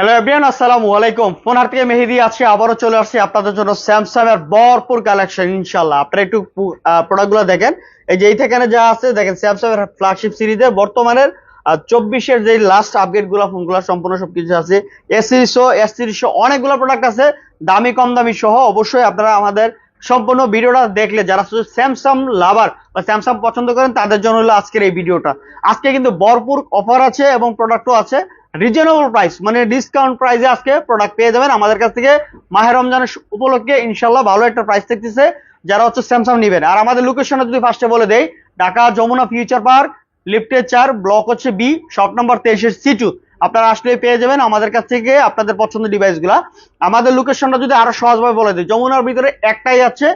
Hello everyone আসসালামু আলাইকুম phone হার থেকে মেহেদি আছে আবারও চলে আসছি আপনাদের জন্য স্যামসাং এর ভরপুর কালেকশন ইনশাল্লাহ আপনারা একটু প্রোডাক্টগুলো দেখেন। এই যে এইখানে যা আছে, দেখেন স্যামসাং এর ফ্ল্যাগশিপ সিরিজে বর্তমানের চব্বিশের যে লাস্ট আপডেটগুলো ফোনগুলো সম্পূর্ণ সবকিছু আছে। এস সিরিজশো এস সিরিজশো অনেকগুলো প্রোডাক্ট আছে, দামি, কম দামি সহ। অবশ্যই আপনারা আমাদের সম্পূর্ণ ভিডিওটা দেখলে, যারা শুধু স্যামসাং লাভার বা স্যামসাং পছন্দ করেন, তাদের জন্য হলো আজকের এই ভিডিওটা। আজকে কিন্তু ভরপুর অফার আছে এবং প্রোডাক্টও আছে। রিজনেবল প্রাইস মানে ডিসকাউন্ট প্রাইসে আজকে প্রোডাক্ট পেয়ে যাবেন। আমাদের কাছ থেকে মাহের রমজানের উপলক্ষে ইনশাল্লাহ ভালো একটা প্রাইস থাকতেছে যারা হচ্ছে স্যামসাং নেবেন। আর আমাদের লোকেশনটা যদি ফার্স্টে বলে দেই, ঢাকা যমুনা ফিউচার পার্ক লিফটের চার ব্লক হচ্ছে বি শপ নম্বর তেইশের সি টু আপনারা আসলে পেয়ে যাবেন আমাদের কাছ থেকে আপনাদের পছন্দের ডিভাইসগুলা আমাদের লোকেশনটা যদি আরও সহজভাবে বলে দিই, যমুনার ভিতরে একটাই আছে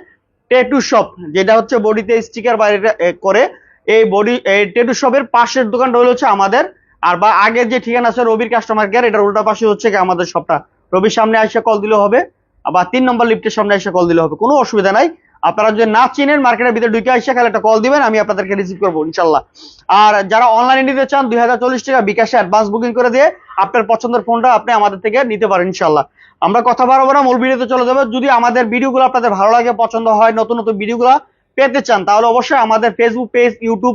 টেটু শপ যেটা হচ্ছে বডিতে স্টিকার বাইরে করে। এই বডি, এই টেটু শপের পাশের দোকানটা হলো হচ্ছে আমাদের আর বা আগের যে ঠিকানা আছে রবির কাস্টমার কেয়ার এটার উল্টা পাশে হচ্ছে কি আমাদের শপটা রবির সামনে এসে কল দিলে হবে, আবার তিন নম্বর লিফটের সামনে এসে কল দিলে হবে, কোনো অসুবিধা নাই। আপনারা যদি না চিনেন মার্কেটের ভিতরে ঢুকে এসে খালি একটা কল দিবেন, আমি আপনাদেরকে রিসিভ করব, ইনশাল্লাহ। আর যারা অনলাইনে নিতে চান, দুই হাজার চল্লিশ টাকা বিকাশে অ্যাডভান্স বুকিং করে দিয়ে আপনার পছন্দের ফোনটা আপনি আমাদের থেকে নিতে পারেন, ইনশাল্লাহ। আমরা কথা বাড়াবো না, মূল ভিডিওতে চলে যাব। যদি আমাদের ভিডিওগুলো আপনাদের ভালো লাগে, পছন্দ হয়, নতুন নতুন ভিডিওগুলো পেতে চান, তাহলে অবশ্যই আমাদের Facebook page YouTube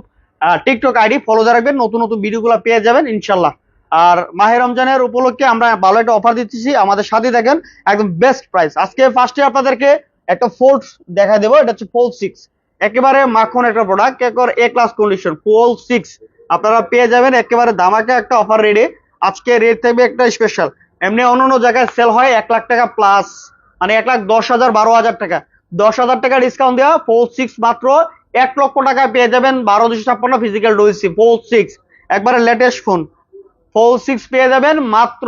TikTok ID follow রাখবেন, নতুন নতুন ভিডিওগুলো পেয়ে যাবেন, ইনশাল্লাহ। আর মাহে রমজানের উপলক্ষে আমরা ভালো একটা অফার দিচ্ছি আমাদের সাথে দেখেন একদম বেস্ট প্রাইস আজকে ফার্স্টে আপনাদেরকে একটা ফোল্ড দেখা দেবো, এটা হচ্ছে ফোল সিক্স একেবারে মাখন একটা প্রোডাক্ট একেবারে A class condition phone six আপনারা পেয়ে যাবেন, একেবারে দামাকে একটা অফার রেটে আজকে রেট থাকবে একটা স্পেশাল এমনি অন্য অন্য জায়গায় সেল হয় এক লাখ টাকা প্লাস মানে এক লাখ দশ হাজার বারো হাজার টাকা। দশ হাজার টাকা ডিসকাউন্ট দেওয়া ফোর সিক্স মাত্র এক লক্ষ টাকায় পেয়ে যাবেন বারো দুশো ছাপ্পান্ন ফিজিক্যাল ডোয়েসি ফোর সিক্স একবারে লেটেস্ট ফোন ফোর সিক্স পেয়ে যাবেন, মাত্র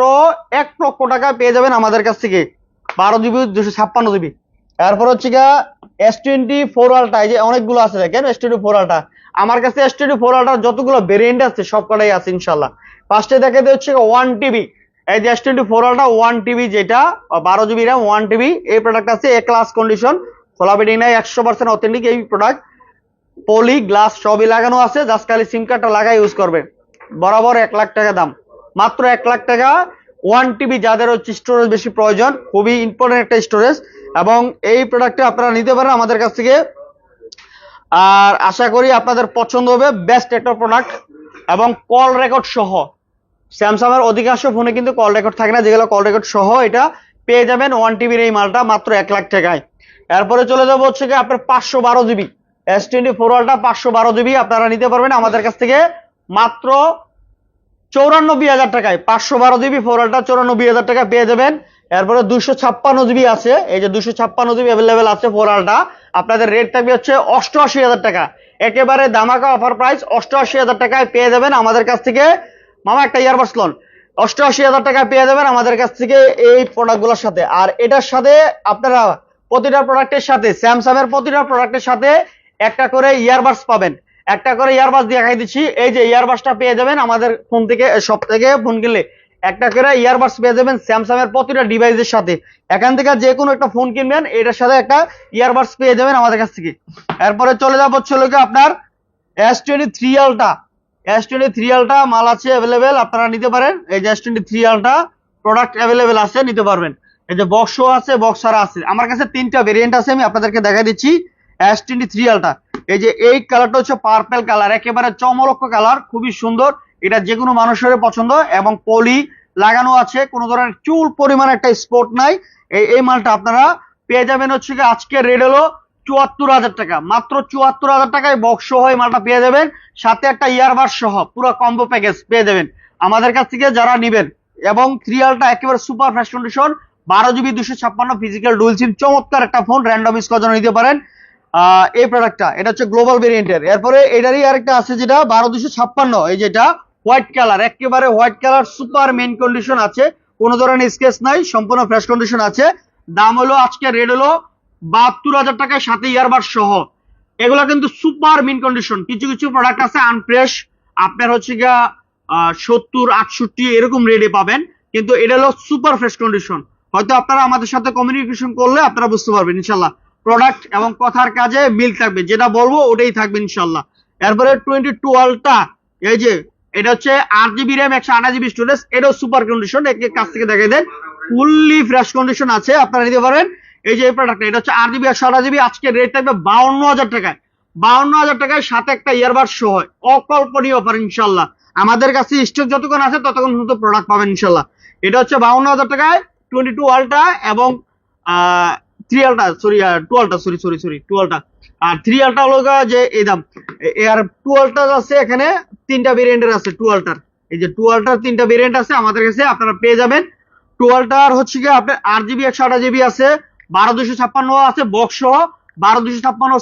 এক লক্ষ টাকা পেয়ে যাবেন আমাদের কাছ থেকে। বারো জিবি, দুশো ছাপ্পান্ন জিবি। এরপর হচ্ছে গিয়া এস টোয়েন্টি ফোর আলটা এই যে অনেকগুলো আছে দেখেন এস টোয়েন্টি ফোর আলটা আমার কাছে এস টোয়েন্টি ফোর আলটার যতগুলো ভেরিয়েন্ট আছে সব কটাই আছে ইনশাল্লাহ ফার্স্টে দেখাতে হচ্ছে ওয়ান টিবি এই যে S twenty four ultra one TB যেটা, বারো জিবি র্যাম ওয়ান টিবি এই প্রোডাক্ট আছে এ ক্লাস কন্ডিশন খোলা বেডিং নাই, একশো পার্সেন্ট অথেন্টিক এই প্রোডাক্ট পলি, গ্লাস সবই লাগানো আছে জাস্ট খালি সিম কার্ডটা লাগাই ইউজ করবে। বরাবর এক লাখ টাকা দাম। মাত্র এক লাখ টাকা ওয়ান টিবি যাদের হচ্ছে স্টোরেজ বেশি প্রয়োজন, খুবই ইম্পর্টেন্ট একটা স্টোরেজ এবং এই প্রোডাক্টটা আপনারা নিতে পারেন আমাদের কাছ থেকে। আর আশা করি আপনাদের পছন্দ হবে বেস্ট একটা প্রোডাক্ট এবং কল রেকর্ড সহ স্যামসাং এর অধিকাংশ ফোনে কিন্তু কল রেকর্ড থাকে না, যেগুলো কল রেকর্ড সহ এটা পেয়ে যাবেন ওয়ান টিবির এই মালটা মাত্র এক লাখ টাকায়। এরপরে চলে যাব হচ্ছে কি আপনার পাঁচশো বারো জিবি এস টোয়েন্টি ফোর ওয়ালটা পাঁচশো বারো জিবি আপনারা নিতে পারবেন। আমাদের কাছ থেকে মাত্র চৌরানব্বই হাজার টাকায়, পাঁচশো বারো জিবি ফোর ওয়ালটা চৌরানব্বই হাজার টাকা পেয়ে যাবেন। এরপরে দুশো ছাপ্পান্ন জিবি আছে। এই যে দুশো ছাপ্পান্ন জিবি অ্যাভেলেবেল আছে ফোর ওয়ালটা আপনাদের রেট থাকবে হচ্ছে অষ্টআশি হাজার টাকা। একেবারে দামাকা অফার প্রাইস অষ্টআশি হাজার টাকায় পেয়ে যাবেন আমাদের কাছ থেকে। মামা, একটা ইয়ারবাস লোন অষ্টআশি হাজার টাকায় পেয়ে যাবেন আমাদের কাছ থেকে এই প্রোডাক্টগুলোর সাথে। আর এটার সাথে আপনারা প্রতিটা প্রোডাক্টের সাথে স্যামসাং এর প্রতিটা প্রোডাক্টের সাথে একটা করে ইয়ারবাস পাবেন। একটা করে ইয়ারবাস দেখাই দিচ্ছি। এই যে ইয়ারবাসটা পেয়ে যাবেন আমাদের ফোন থেকে সব থেকে ফোন কিনলে। একটা করে ইয়ারবাস পেয়ে যাবেন স্যামসাং এর প্রতিটা ডিভাইসের সাথে। এখান থেকে যে কোনো একটা ফোন কিনবেন, এটার সাথে একটা ইয়ারবাস পেয়ে যাবেন আমাদের কাছ থেকে। এরপরে চলে যাব হচ্ছে লোকে আপনার S twenty three ultra S twenty three ultra মাল আছে অ্যাভেলেবেল আপনারা নিতে পারেন। এই যে S twenty three ultra product available আছে, নিতে পারবেন। এই যে বক্সও আছে বক্সার আছে। আমার কাছে তিনটা ভেরিয়েন্ট আছে, আমি আপনাদেরকে দেখা দিচ্ছি। এস টোয়েন্টি থ্রি আলটা এই যে এই কালারটা হচ্ছে পার্পেল কালার একেবারে চমলক্ষ কালার খুবই সুন্দর। এটা যে কোনো মানুষের পছন্দ এবং পলি লাগানো আছে, কোনো ধরনের চুল পরিমাণ একটা স্পট নাই। এই এই মালটা আপনারা পেয়ে যাবেন হচ্ছে কি আজকে রেড হলো চুয়াত্তর হাজার টাকা। মাত্র চুয়াত্তর হাজার টাকায় বক্স সহ এই মালটা পেয়ে যাবেন। সাথে একটা ইয়ারবাস সহ, পুরো কম্বো প্যাকেজ পেয়ে যাবেন। আমাদের কাছ থেকে যারা নিবেন এবং থ্রি আলটা একেবারে সুপার ফ্রেশ কন্ডিশন বারো জিবি দুশো ছাপ্পান্ন ফিজিক্যাল ডুয়েল সিম চমৎকার একটা ফোন র্যান্ডম ইউজ করার জন্য নিতে পারেন। এই প্রোডাক্টটা এটা হচ্ছে গ্লোবাল ভেরিয়েন্টের এরপরে এটারই আরেকটা আছে যেটা, বারো দুশো ছাপ্পান্ন, এই যেটা হোয়াইট কালার একেবারে white colour super main condition আছে। কোনো ধরনের স্কেচ নাই, সম্পূর্ণ ফ্রেশ কন্ডিশন আছে। দাম হলো আজকে রেট হলো বাহাত্তর হাজার টাকায় সাথে ইয়ারবার সহ। এগুলো কিন্তু সুপার মিন কন্ডিশন কিছু কিছু প্রোডাক্ট আছে আনফ্রেশ আপনার হচ্ছে গিয়া সত্তর, আটষট্টি, এরকম রেটে পাবেন। কিন্তু এটা হলো সুপার ফ্রেশ কন্ডিশন হয়তো আপনারা আমাদের সাথে কমিউনিকেশন করলে আপনারা বুঝতে পারবেন ইনশাল্লাহ প্রোডাক্ট এবং কথার কাজে মিল থাকবে, যেটা বলব ওটাই থাকবে ইনশাল্লাহ। এরপরে টোয়েন্টি টুয়েলভটা এই যে, এটা হচ্ছে আট জিবি র্যাম একশো আঠাশ জিবি স্টোরেজ এটাও সুপার কন্ডিশন একে কাছ থেকে দেখাই দেন। ফুললি ফ্রেশ কন্ডিশন আছে, আপনারা নিতে পারেন। এই যে এই প্রোডাক্ট এটা হচ্ছে আট জিবি একশো আঠাশ জিবি আজকে রেট থাকবে বাউন্ন হাজার টাকায়। বাউন্ন হাজার টাকায় সাথে একটা ইয়ারবার হয় অকল্পনীয় অফার ইনশাল্লাহ। আমাদের কাছে স্টক যতক্ষণ আছে, ততক্ষণ নতুন প্রোডাক্ট পাবেন ইনশাল্লাহ। এটা হচ্ছে বাউন্ন হাজার টাকায় টোয়েন্টি টু আলটা এবং three ultra sorry two ultra sorry sorry sorry two আর থ্রি আলটা হলো যে, এই দাম, এ- আর টু আছে এখানে, তিনটা ভেরিয়েন্টের আছে টু এই যে টু তিনটা ভেরিয়েন্ট আছে, আমাদের কাছে আপনারা পেয়ে যাবেন। টু আলটার হচ্ছে কি আপনার আট জিবি একশো আঠাশ জিবি আছে, বারো দুশো ছাপ্পান্ন আছে বক্স সহ, বারো দুশো ছাপ্পান্ন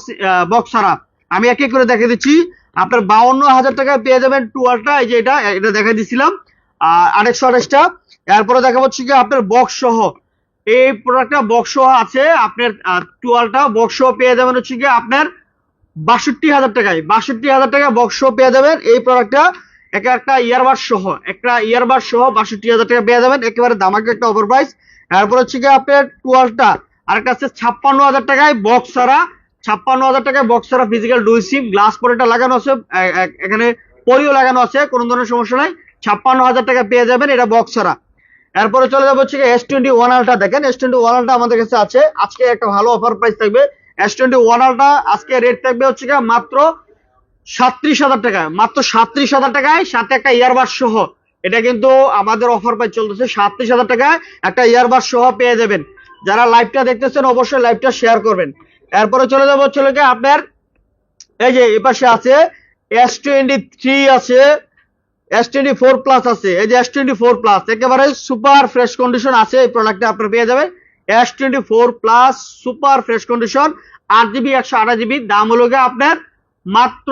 বক্স ছাড়া। আমি এক করে দেখে দিচ্ছি। আপনার বাউন্ন হাজার টাকায় পেয়ে যাবেন টুয়েলটা এই যে এটা এটা দেখে দিছিলাম। আরেকশো আঠাশটা। এরপরে দেখা হচ্ছে কি আপনার বক্স সহ এই প্রোডাক্টটা বক্স আছে, আপনার টুয়েলটা বক্স পেয়ে যাবেন হচ্ছে কি আপনার বাষট্টি হাজার টাকায়। বাষট্টি হাজার টাকা বক্স পেয়ে যাবেন, এই প্রোডাক্টটা এক একটা ইয়ারবাড সহ, একটা ইয়ারবাড সহ বাষট্টি হাজার টাকা পেয়ে যাবেন, একেবারে দামাকে একটা ওভার প্রাইস এরপর হচ্ছে কি আপনার টুয়েলভটা আরেকটা আছে ছাপ্পান্ন হাজার টাকায় বক্স ছাড়া, ছাপ্পান্ন হাজার টাকায় বক্স ছাড়া ফিজিক্যাল ডুই সিম গ্লাস পরেটা লাগানো আছে এখানে পরিও লাগানো আছে, কোনো ধরনের সমস্যা নাই। ছাপ্পান্ন হাজার টাকা পেয়ে যাবেন এটা বক্স ছাড়া। এরপরে চলে যাব হচ্ছে এস টোয়েন্টি ওয়ান আলটা দেখেন। এস টোয়েন্টি ওয়ান আলটা আমাদের কাছে আছে। আজকে একটা ভালো অফার প্রাইস থাকবে। এস টোয়েন্টি ওয়ান আলটা আজকে রেট থাকবে হচ্ছে মাত্র সাত্রিশ হাজার টাকায়। মাত্র সাত্রিশ হাজার টাকায় সাথে একটা ইয়ারবাড সহ। এটা কিন্তু আমাদের অফার প্রাইস চলতেছে সাত্রিশ হাজার টাকায় একটা ইয়ারবাড সহ পেয়ে যাবেন। যারা লাইভটা দেখতেছেন অবশ্যই লাইভটা শেয়ার করবেন। এরপরে চলে যাব গিয়ে আপনার এই যে এই পাশে আছে এস টোয়েন্টি থ্রি আছে। এস টোয়েন্টি ফোর প্লাস আছে। এই যে এস টোয়েন্টি ফোর প্লাস একেবারে সুপার ফ্রেশ কন্ডিশন আছে, এই প্রোডাক্টটা আপনারা পেয়ে যাবেন। S twenty four plus super fresh condition আট জিবি একশো আঠাশ জিবি দাম হলো গিয়ে আপনার মাত্র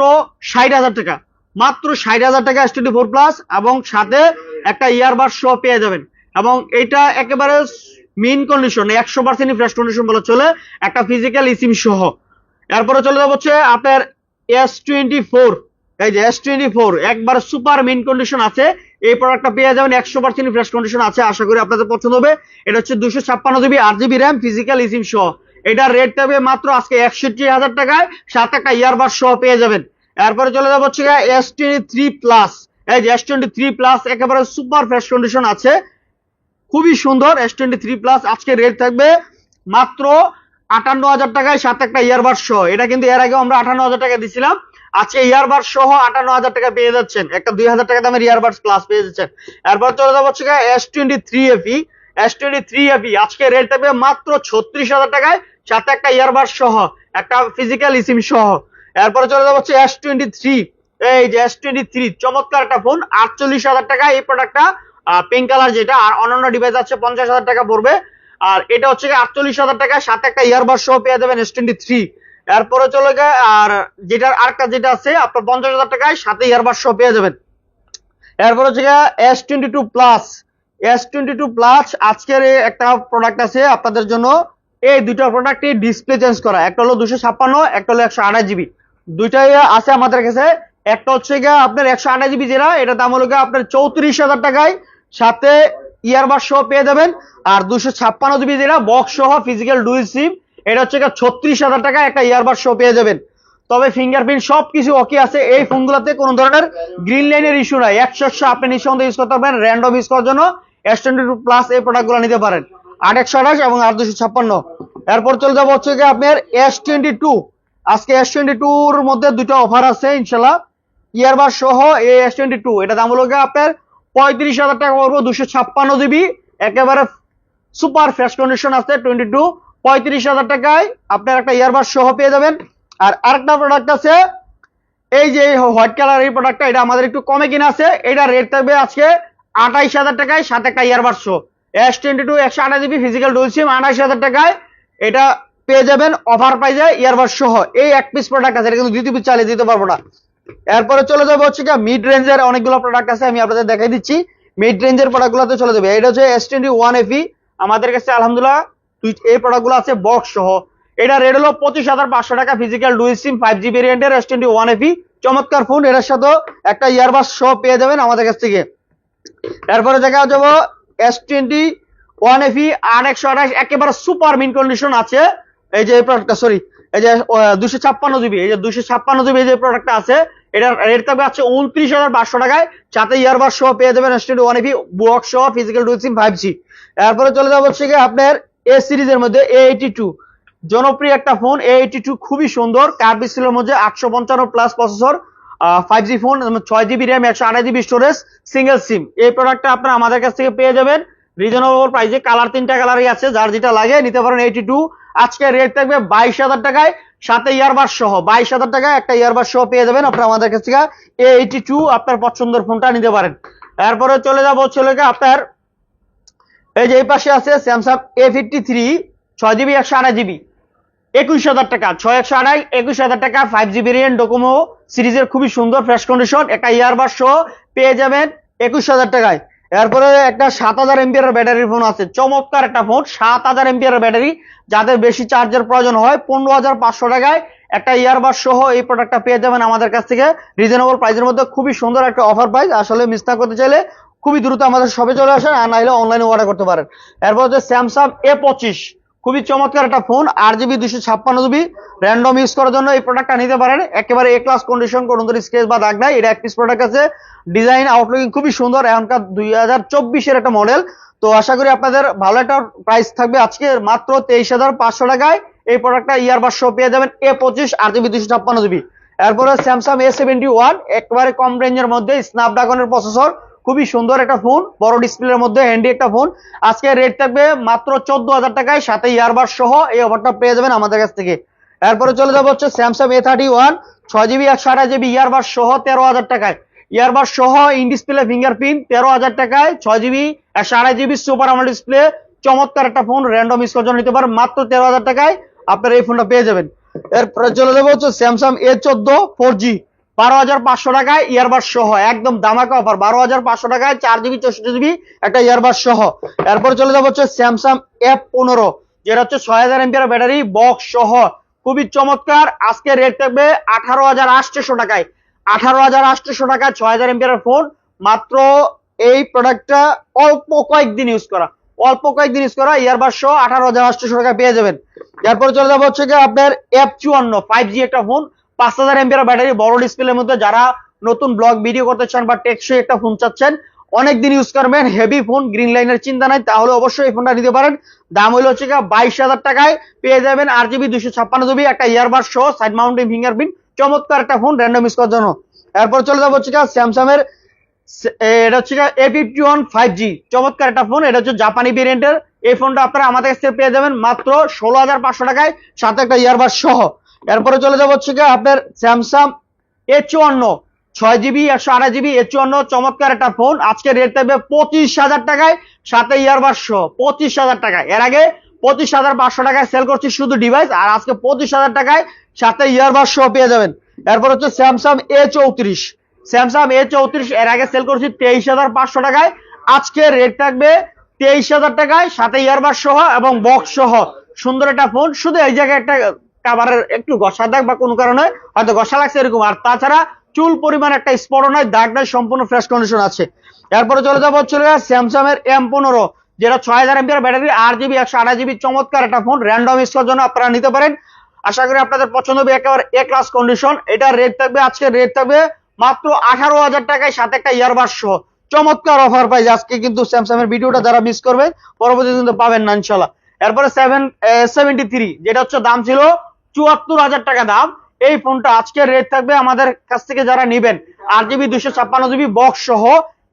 ষাট হাজার টাকা। মাত্র ষাট হাজার টাকা এস টোয়েন্টি ফোর প্লাস এবং সাথে একটা ইয়ারবার শো পেয়ে যাবেন। এবং এটা একেবারে মেইন কন্ডিশন একশো পার্সেন্ট ফ্রেশ কন্ডিশন বলে চলে, একটা ফিজিক্যাল ইসিম সহ। এরপরে চলে যাব হচ্ছে আপনার এস টোয়েন্টি ফোর এই যে এস টোয়েন্টি ফোর একবার সুপার মেইন কন্ডিশন আছে, এই প্রোডাক্টটা পেয়ে যাবেন একশো পার্সেন্ট ফ্রেশ কন্ডিশন আছে, আশা করি আপনাদের পছন্দ হবে। এটা হচ্ছে দুশো ছাপ্পান্ন জিবি আট জিবি র্যাম ফিজিক্যাল ইসিম সহ। এটার রেট থাকবে মাত্র আজকে একষট্টি হাজার টাকায়, সাত একটা ইয়ারবার সহ পেয়ে যাবেন। এরপরে চলে যাব হচ্ছে এস টোয়েন্টি থ্রি প্লাস এই যে এস টোয়েন্টি থ্রি প্লাস একেবারে সুপার ফ্রেশ কন্ডিশন আছে। খুবই সুন্দর এস টোয়েন্টি থ্রি প্লাস আজকে রেট থাকবে মাত্র আটান্ন হাজার টাকায়, সাত একটা ইয়ারবার সহ। এটা কিন্তু এর আগে আমরা আটান্ন হাজার টাকা দিছিলাম। আজকে ইয়ারবার সহ আটান্ন হাজার টাকা পেয়ে যাচ্ছেন। একটা দুই হাজার টাকা দামের ইয়ারবাড প্লাস পেয়ে যাচ্ছেন। এরপর চলে যাব হচ্ছে S twenty three FE S twenty three FE আজকে রেট থাকবে মাত্র ছত্রিশ হাজার টাকায় সাথে একটা ইয়ারবাড সহ, একটা ফিজিক্যাল ইসিম সহ। এরপরে চলে যাব হচ্ছে এস টোয়েন্টি থ্রি এই যে এস টোয়েন্টি থ্রি চমৎকার একটা ফোন আটচল্লিশ হাজার টাকা এই প্রোডাক্টটা পিঙ্ক কালার যেটা, আর অন্যান্য ডিভাইস আছে পঞ্চাশ হাজার টাকা পড়বে। আর এটা হচ্ছে আটচল্লিশ হাজার টাকা সাথে একটা ইয়ারবার সহ পেয়ে যাবেন এস টোয়েন্টি থ্রি এরপরে চলে গিয়ে, আর যেটার আরেকটা যেটা আছে, আপনার পঞ্চাশ হাজার টাকায় সাথে ইয়ারবার সহ পেয়ে যাবেন। এরপর হচ্ছে S twenty two plus S twenty two plus আজকের একটা প্রোডাক্ট আছে আপনাদের জন্য। এই দুটো প্রোডাক্টই ডিসপ্লে চেঞ্জ করা। একটা হলো দুশো ছাপ্পান্ন, একটা হলো একশো আঠাশ জিবি। দুইটাই আছে আমাদের কাছে। একটা হচ্ছে গিয়ে আপনার একশো আঠাশ জিবি যেটা, এটা দাম হলো গিয়ে আপনার চৌত্রিশ হাজার টাকায় সাথে ইয়ারবার সহ পেয়ে যাবেন। আর দুশো ছাপ্পান্ন জিবি যেটা বক্স সহ ফিজিক্যাল ডুইল সিম এটা হচ্ছে ছত্রিশ হাজার টাকা একটা ইয়ারবার শো পেয়ে যাবেন। তবে ফিঙ্গারপ্রিন্ট সব কিছু ওকে আছে। এই ফোনগুলোতে কোনো ধরনের গ্রিন লাইনের ইস্যু নাই। একশো একশো আপনি নিঃসন্দেহে ইউজ করতে পারবেন। র্যান্ডম ইউজ করার জন্য এস টোয়েন্টি টু প্লাস এই প্রোডাক্টগুলো নিতে পারেন। আট একশো আঠাশ এবং আট দুশো ছাপ্পান্ন। এরপর চলে যাব হচ্ছে গিয়ে আপনার এস টোয়েন্টি টু আজকে এস টোয়েন্টি টুর মধ্যে দুটো অফার আছে ইনশাল্লাহ ইয়ারবার সহ এই এস টোয়েন্টি টু এটা দাম হলো গিয়ে আপনার পঁয়ত্রিশ হাজার টাকা পড়ব দুশো ছাপ্পান্ন জিবি একেবারে সুপার ফ্রেশ কন্ডিশন আছে টোয়েন্টি টু পঁয়ত্রিশ হাজার টাকায় আপনার একটা ইয়ারবার সহ পেয়ে যাবেন। আর আরেকটা প্রোডাক্ট আছে, এই যে হোয়াইট কালার এই প্রোডাক্টটা এটা আমাদের একটু কমে কিনা আছে, এটা রেট থাকবে আজকে আঠাইশ হাজার টাকায়, সাথে একটা ইয়ারবাস শো এস টোয়েন্টি টু একশো আঠাশ জিবি ফিজিক্যাল ডুল সিম আঠাইশ হাজার টাকায়, এটা পেয়ে যাবেন অফার প্রাইজে ইয়ারবাস সহ। এই এক পিস প্রোডাক্ট আছে, এটা কিন্তু দ্বিতীয় পিস চালিয়ে দিতে পারব না। এরপরে চলে যাব হচ্ছে কি মিড রেঞ্জের অনেকগুলো প্রোডাক্ট আছে, আমি আপনাদের দেখাই দিচ্ছি। মিড রেঞ্জের প্রোডাক্টগুলোতে চলে যাবে, এটা হচ্ছে এস টোয়েন্টি ওয়ান এফি আমাদের কাছে আলহামদুলিল্লাহ দুই- এই প্রোডাক্টগুলো আছে বক্স সহ। এটা রেট হলো পঁচিশ হাজার পাঁচশো টাকা physical dual SIM five G ভেরিয়েন্টের এস টোয়েন্টি ওয়ান এফি চমৎকার ফোন এটার সাথে একটা ইয়ারবাস সহ পেয়ে যাবেন আমাদের কাছ থেকে। এরপরে দেখা যাব এস টোয়েন্টি ওয়ান এফি আর একশো আঠাশ, একেবারে সুপার মিন কন্ডিশন আছে। এই যে এই প্রোডাক্টটা সরি এই যে দুশো ছাপ্পান্ন জিবি এই যে দুশো ছাপ্পান্ন জিবি যে প্রোডাক্টটা আছে, এটার রেট থাকবে আছে উনত্রিশ হাজার পাঁচশো টাকায়। সাথে ইয়ারবাস সহ পেয়ে যাবেন স্টুডিও ওয়ান এপি বক্স সহ physical dual SIM five G এরপরে চলে যাব হচ্ছে আপনার এ সিরিজের মধ্যে এ এইটি টু জনপ্রিয় একটা ফোন এ এইটি টু খুবই সুন্দর। কার্ভ ডিসপ্লের মধ্যে আটশো পঞ্চান্ন plus processor five G phone ছয় জিবি র্যাম একশো আঠাশ জিবি স্টোরেজ সিঙ্গেল সিম এই প্রোডাক্টটা আপনারা আমাদের কাছ থেকে পেয়ে যাবেন। রিজনেবল প্রাইসে কালার তিনটা কালারই আছে, যার যেটা লাগে নিতে পারেন এইটি টু আজকে রেট থাকবে বাইশ হাজার টাকায়, সাথে ইয়ারবাস সহ। বাইশ হাজার টাকায় একটা ইয়ারবাস সহ পেয়ে যাবেন আপনারা আমাদের কাছ থেকে। এ এইটি টু আপনার পছন্দের ফোনটা নিতে পারেন। এরপরে চলে যাব গিয়ে আপনার এই যে এই পাশে আছে স্যামসাং এ ফিফটি থ্রি ছয় জিবি, একশো আড়াই জিবি। একুশ হাজার টাকা, ছয় একশো আড়াই, একুশ হাজার টাকা ফাইভ জিবি রিয়েন ডোকোমো সিরিজের খুবই সুন্দর ফ্রেশ কন্ডিশন একটা ইয়ারবাস সহ পেয়ে যাবেন একুশ হাজার টাকায়। এরপরে একটা সাত হাজার এমপিআর ব্যাটারির ফোন আছে, চমৎকার একটা ফোন সাত হাজার এমপিআর ব্যাটারি। যাদের বেশি চার্জের প্রয়োজন হয়, পনেরো হাজার পাঁচশো টাকায় একটা ইয়ারবাস সহ এই প্রোডাক্টটা পেয়ে যাবেন আমাদের কাছ থেকে। রিজনেবল প্রাইসের মধ্যে খুবই সুন্দর একটা অফার প্রাইস আসলে মিস না করতে চাইলে খুবই দ্রুত আমাদের সবে চলে আসেন আর নাহলে অনলাইনে অর্ডার করতে পারেন। এরপর হচ্ছে স্যামসাং এ পঁচিশ। খুবই চমৎকার একটা ফোন আট জিবি দুশো ছাপ্পান্ন জিবি র্যান্ডম ইউজ করার জন্য এই প্রোডাক্টটা নিতে পারেন। একেবারে এ ক্লাস কন্ডিশন কোনো ধরনের স্কেচ বা দাগ নাই। এটা এক পিস প্রোডাক্ট আছে। ডিজাইন আউটলুকিং খুবই সুন্দর। এখনকার দুই হাজার চব্বিশের একটা মডেল তো আশা করি আপনাদের ভালো একটা প্রাইস থাকবে। আজকে মাত্র তেইশ হাজার পাঁচশো টাকায় এই প্রোডাক্টটা ইয়ারবাস শো পেয়ে যাবেন। এ পঁচিশ, আট জিবি দুশো ছাপ্পান্ন জিবি এরপরে স্যামসাং এ সেভেন্টি ওয়ান একেবারে কম রেঞ্জের মধ্যে স্ন্যাপড্রাগনের প্রসেসর খুবই সুন্দর একটা ফোন, বড় ডিসপ্লের মধ্যে হ্যান্ডি একটা ফোন। আজকে রেট থাকবে মাত্র চোদ্দ হাজার টাকায়, সাথে ইয়ারবাস সহ এই অফারটা পেয়ে যাবেন আমাদের কাছ থেকে। এরপরে চলে যাব হচ্ছে স্যামসাং এ থার্টি ওয়ান ছয় জিবি একশো আঠাশ জিবি ইয়ারবাস সহ তেরো হাজার টাকায়। ইয়ারবাস সহ ইন ডিসপ্লে ফিঙ্গারপ্রিন্ট তেরো হাজার টাকায়, ছয় জিবি একশো আড়াই জিবি সুপার আমল ডিসপ্লে চমৎকার একটা ফোন র্যান্ডম ইউজ করার নিতে পারেন, মাত্র তেরো হাজার টাকায় আপনারা এই ফোনটা পেয়ে যাবেন। এরপরে চলে যাব হচ্ছে স্যামসাং এ চোদ্দ ফোর জি বারো হাজার পাঁচশো টাকায় ইয়ারবাস সহ, একদম দামাকা অফার বারো হাজার পাঁচশো টাকায় চার জিবি চৌষট্টি জিবি একটা ইয়ারবাস সহ। এরপর চলে যাব হচ্ছে স্যামসাং এফ পনেরো, যেটা হচ্ছে ছয় হাজার এমপিআর ব্যাটারি বক্স সহ। খুবই চমৎকার। আজকে রেট থাকবে আঠারো হাজার আটশো টাকায়। আঠারো হাজার আটশো টাকায় ছয় হাজার এমপিআর ফোন মাত্র এই প্রোডাক্টটা অল্প কয়েকদিন ইউজ করা। অল্প কয়েকদিন ইউজ করা ইয়ারবাস সহ আঠারো হাজার আটশো টাকায় পেয়ে যাবেন। এরপর চলে যাব হচ্ছে আপনার এফ চুয়ান্ন ফাইভ জি একটা ফোন পাঁচ হাজার এমপিআর ব্যাটারি, বড় ডিসপ্লের মধ্যে যারা নতুন ব্লগ ভিডিও করতে চান বা টেকসই একটা ফোন চাচ্ছেন অনেক দিন ইউজ করবেন হেভি ফোন গ্রিন লাইনের চিন্তা নাই, তাহলে অবশ্যই এই ফোনটা নিতে পারেন। দাম হলো হচ্ছে বাইশ হাজার টাকায় পেয়ে যাবেন আর জিবি দুশো ছাপ্পান্ন জিবি একটা ইয়ারবার সহ সাইড মাউন্টিং ফিঙ্গারপ্রিন্ট চমৎকার একটা ফোন র্যান্ডম ইউজ করার জন্য। এরপর চলে যাব হচ্ছে স্যামসাং এর এটা হচ্ছে A fifty one five G চমৎকার একটা ফোন এটা হচ্ছে জাপানি ভেরিয়েন্টের এই ফোনটা আপনারা আমাদের কাছ পেয়ে যাবেন মাত্র ষোলো হাজার পাঁচশো টাকায়, সাথে একটা ইয়ারবাস সহ। এরপরে চলে যাব হচ্ছে আপনার স্যামসাং এ চুয়ান্ন, ছয় জিবি একশো আড়াই জিবি এ চুয়ান্ন, চমৎকার একটা ফোন আজকে রেট থাকবে পঁচিশ হাজার টাকায়, সাথে ইয়ারবাস সহ পঁচিশ হাজার টাকায়। এর আগে পঁচিশ হাজার পাঁচশো টাকায় সেল করছি শুধু ডিভাইস আর আজকে পঁচিশ হাজার টাকায় সাথে ইয়ারবাস সহ পেয়ে যাবেন। এরপর হচ্ছে স্যামসাং এ চৌত্রিশ স্যামসাং এ চৌত্রিশ, এর আগে সেল করছি তেইশ হাজার পাঁচশো টাকায়। আজকে রেট থাকবে তেইশ হাজার টাকায়, সাথে ইয়ারবাস সহ এবং বক্স সহ। সুন্দর একটা ফোন শুধু এই জায়গায় একটা কাভারের একটু ঘষা দাগ বা কোনো কারণে হয়তো ঘষা লাগছে এরকম। আর তাছাড়া চুল পরিমাণ একটা স্পট নয়, দাগ নয়, সম্পূর্ণ ফ্রেশ কন্ডিশন আছে। এরপরে চলে যাব হচ্ছে স্যামসাং এর এম পনেরো, যেটা ছয় হাজার এমপিআর ব্যাটারি, আট জিবি একশো আঠাশ জিবি চমৎকার একটা ফোন র্যান্ডম ইউজ করার জন্য আপনারা নিতে পারেন। আশা করি আপনাদের পছন্দ হবে, একেবারে এ ক্লাস কন্ডিশন এটার রেট থাকবে আজকে রেট থাকবে মাত্র আঠারো হাজার টাকায় সাথে একটা ইয়ারবাস সহ। চমৎকার অফার পাই আজকে কিন্তু স্যামসাং এর ভিডিওটা যারা মিস করবে পরবর্তী কিন্তু পাবেন না ইনশাল্লাহ এরপরে সেভেন সেভেন্টি থ্রি যেটা হচ্ছে দাম ছিল চুয়াত্তর হাজার টাকা দাম। এই ফোনটা আজকে রেট থাকবে আমাদের কাছ থেকে যারা নিবেন। আট জিবি দুশো ছাপ্পান্ন জিবি বক্স সহ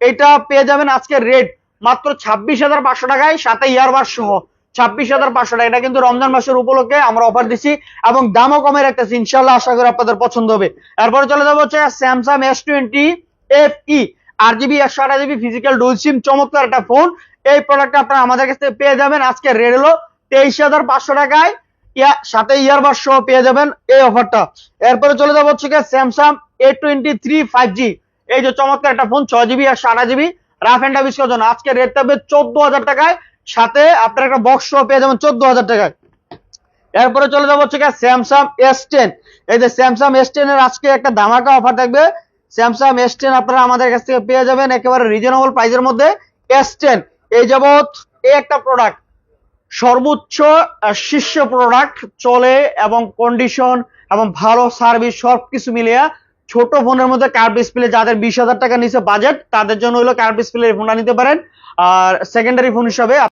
এটা পেয়ে যাবেন আজকে রেট মাত্র ছাব্বিশ হাজার পাঁচশো টাকায় সাথে ইয়ারবাস সহ। ছাব্বিশ হাজার পাঁচশো টাকা। এটা কিন্তু রমজান মাসের উপলক্ষে আমরা অফার দিচ্ছি এবং দামও কমে রাখতেছি ইনশাল্লাহ আশা করি আপনাদের পছন্দ হবে। এরপরে চলে যাব হচ্ছে Samsung S twenty F E আট জিবি একশো আঠাশ জিবি ফিজিক্যাল ডুল সিম চমৎকার একটা ফোন এই প্রোডাক্টটা আপনারা আমাদের কাছ থেকে পেয়ে যাবেন। আজকে রেট হলো তেইশ হাজার পাঁচশো টাকায়। ইয়া, সাথে ইয়ারবাস সহ পেয়ে যাবেন এই অফারটা। এরপরে চলে যাব হচ্ছে Samsung A twenty three five G এই যে চমৎকার একটা ফোন, ছয় জিবি আর আঠাশ জিবি রাফ অ্যান্ড ইউজ জন্য আজকে রেট থাকবে চোদ্দ হাজার টাকায়। সাথে আপনার একটা বক্স সহ পেয়ে যাবেন চোদ্দ হাজার টাকায়। এরপরে চলে যাব হচ্ছে স্যামসাং এস টেন এই যে স্যামসাং এস টেন এর আজকে একটা ধামাকা অফার থাকবে। স্যামসাং এস টেন আপনারা আমাদের কাছ থেকে পেয়ে যাবেন একেবারে রিজনেবল প্রাইসের মধ্যে এস টেন এই যাবৎ এই একটা প্রোডাক্ট সর্বোচ্চ শীর্ষ প্রোডাক্ট চলে এবং কন্ডিশন এবং ভালো সার্ভিস সব কিছু মিলিয়ে ছোট ফোনের মধ্যে কার ডিসপ্লে যাদের বিশ হাজার টাকা নিচে বাজেট তাদের জন্য হলো কার ডিসপ্লে ফোনটা নিতে পারেন। আর সেকেন্ডারি ফোন হিসাবে